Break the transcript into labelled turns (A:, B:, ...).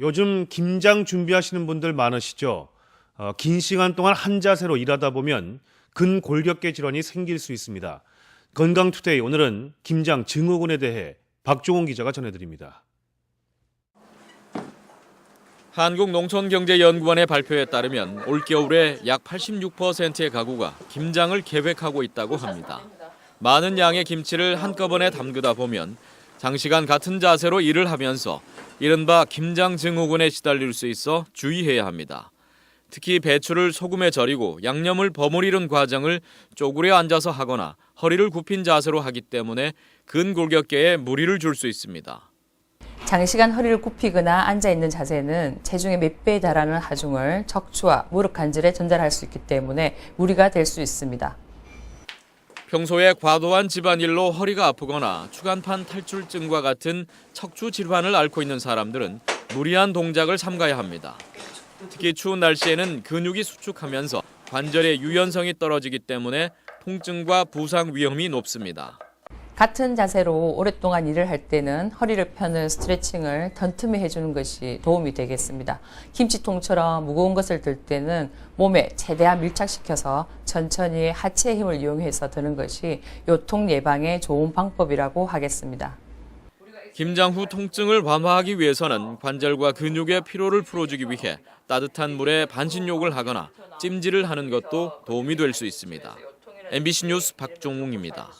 A: 요즘 김장 준비하시는 분들 많으시죠? 어, 긴 시간 동안 한 자세로 일하다 보면 근골격계 질환이 생길 수 있습니다. 건강투데이 오늘은 김장 증후군에 대해 박종훈 기자가 전해드립니다.
B: 한국농촌경제연구원의 발표에 따르면 올겨울에 약 86%의 가구가 김장을 계획하고 있다고 합니다. 많은 양의 김치를 한꺼번에 담그다 보면 장시간 같은 자세로 일을 하면서 이른바 김장 증후군에 시달릴 수 있어 주의해야 합니다. 특히 배추를 소금에 절이고 양념을 버무리는 과정을 쪼그려 앉아서 하거나 허리를 굽힌 자세로 하기 때문에 근골격계에 무리를 줄 수 있습니다.
C: 장시간 허리를 굽히거나 앉아 있는 자세는 체중의 몇 배에 달하는 하중을 척추와 무릎 관절에 전달할 수 있기 때문에 무리가 될 수 있습니다.
B: 평소에 과도한 집안일로 허리가 아프거나 추간판 탈출증과 같은 척추 질환을 앓고 있는 사람들은 무리한 동작을 삼가야 합니다. 특히 추운 날씨에는 근육이 수축하면서 관절의 유연성이 떨어지기 때문에 통증과 부상 위험이 높습니다.
C: 같은 자세로 오랫동안 일을 할 때는 허리를 펴는 스트레칭을 던틈에 해주는 것이 도움이 되겠습니다. 김치통처럼 무거운 것을 들 때는 몸에 최대한 밀착시켜서 천천히 하체의 힘을 이용해서 드는 것이 요통 예방에 좋은 방법이라고 하겠습니다.
B: 김장 후 통증을 완화하기 위해서는 관절과 근육의 피로를 풀어주기 위해 따뜻한 물에 반신욕을 하거나 찜질을 하는 것도 도움이 될 수 있습니다. MBC 뉴스 박종웅입니다.